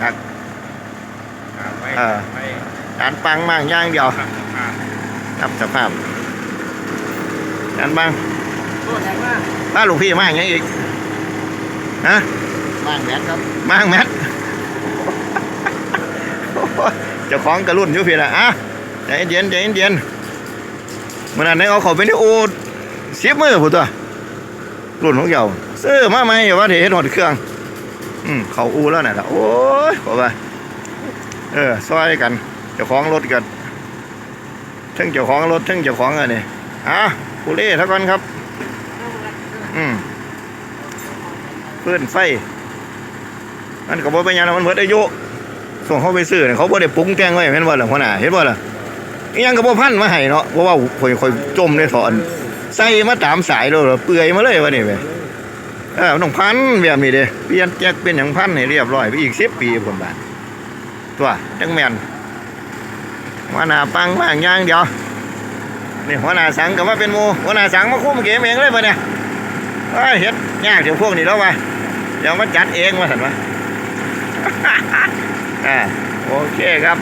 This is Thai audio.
หนักไว้เออไว้การปังมากอย่างเดียวขับสะพานครับสภาพการปังตัวใหญ่มากป้าลูกพี่มากอย่างอีกฮะบ้านแมทครับมากแมทเจ้าของกระรุ่นอยู่พี่ละอะใจเย็นใจเย็นเมื่อนั้นเอาเขาไปในโอเสียบมือผู้ตัวรุ่นของเจ้าซื้อมาไหมว่าเดี๋ยวเห็นหมดเครื่อง อืมเขาอูแล้วน่ะล่ะโอ้ยขอไปเออซอยกันเจ้าของรถกันทั้งเจ้าของรถทั้งเจ้าของอะไรนี่อะกูเล่ท่ากันครับ อืมเพื่อนไฟมันก็บ่เป็นหยังนมันเบิดอายุส่งเขาไปซื้อเนี่ยเขาบ่ได้ปรุงแต่งไว้แม่นบ่ล่ะหัวหน้าเห็นบ่ล่ะอิหยังก็บ่พันมาให้เนาะเพราะว่าข่อยข่อยจมในถอนใส่มาตามสายแล้วเหรอเปื่อยมาเลยว่านี่แหม เออมันต้องพันแบบนี้เด้เปลี่ยนแจ็คเป็นหยังพันให้เรียบร้อยไปอีก10ปีพุ่นบาดตัวจังแมนหัวหน้าปังมากย่างเดียวนี่หัวหน้าสังก็มาเป็นมู่หัวหน้าสังมาคุมเกมเองเลยบัดเนี่ยเอ้ยเฮ็ดยากเดี๋ยวพวกนี้แล้ววะเดี๋ยวมาจัดเองว่าซั่นวะอ่าโอเคครับ